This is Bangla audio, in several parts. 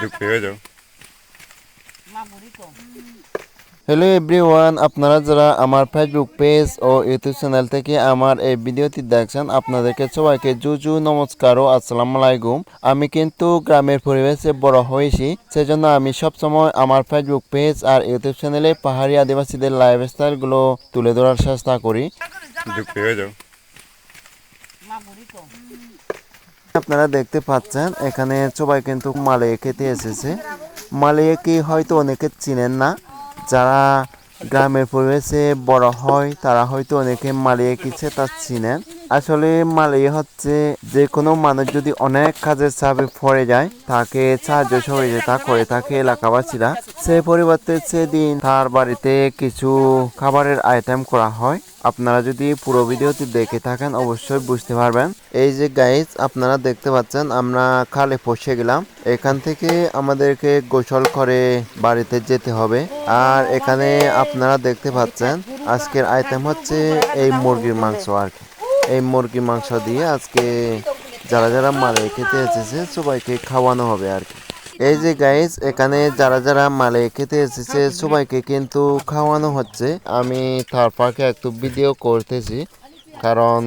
ঢুকতে হয়ে যাও হ্যালো এভরিওয়ান আপনারা যারা আমার ফেসবুক পেজ ও ইউটিউব চ্যানেল থেকে আমার এই ভিডিওটি দেখছেন আপনাদেরকে সবাইকে জুজু নমস্কার ও আসসালাম আলাইকুম। আমি কিন্তু গ্রামের পরিবেশে বড় হয়েছি সেজন্য আমি সবসময় আমার ফেসবুক পেজ আর ইউটিউব চ্যানেলে পাহাড়ি আদিবাসীদের লাইফস্টাইলগুলো তুলে ধরার চেষ্টা করি। হয়ে যাও আপনারা দেখতে পাচ্ছেন, এখানে সবাই কিন্তু মালিয়ে খেতে এসেছে। মালিয়ে কি হয়তো অনেকে চিনেন না। যারা গ্রামের পরিবেশে বড় হয়, তারা হয়তো অনেকে মালিয়ে কিছে তা চিনেন আসলে মালিয়ে হচ্ছে যে কোনো মানুষ যদি অনেক কাজের চাপে পড়ে যায়, তাকে সাহায্য সহযোগিতা করে থাকে এলাকাবাসীরা। সে পরিবর্তে সেদিন তার বাড়িতে কিছু খাবারের আইটেম করা হয়। আপনারা যদি পুরো ভিডিওটি দেখে থাকেন, অবশ্যই বুঝতে পারবেন। এই যে গাইজ আপনারা দেখতে পাচ্ছেন, আমরা খালে পৌঁছে গেলাম। এখান থেকে আমাদেরকে গোসল করে বাড়িতে যেতে হবে। আর এখানে আপনারা দেখতে পাচ্ছেন, আজকের আইটেম হচ্ছে এই মুরগির মাংস আর কি। এই মুরগি, মাংস দিয়ে আজকে যারা যারা মালে খেতে এসেছে, সবাইকে খাওয়ানো হবে আর কি। এই যে গাইজ এখানে যারা যারা মালে খেতে এসেছে, সবাইকে কিন্তু খাওয়ানো হচ্ছে। আমি তার ফাঁকে একটু ভিডিও করতেছি, কারণ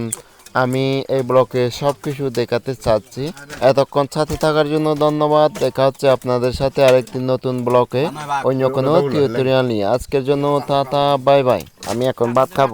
আমি এই ব্লকে সব কিছু দেখাতে চাচ্ছি। এতক্ষণ সাথে থাকার জন্য ধন্যবাদ। দেখা হচ্ছে আপনাদের সাথে আরেকটি নতুন ব্লকে অন্য কোনো টিউটোরিয়াল নিয়ে। আজকের জন্য টাটা বাই বাই আমি এখন ভাত খাব।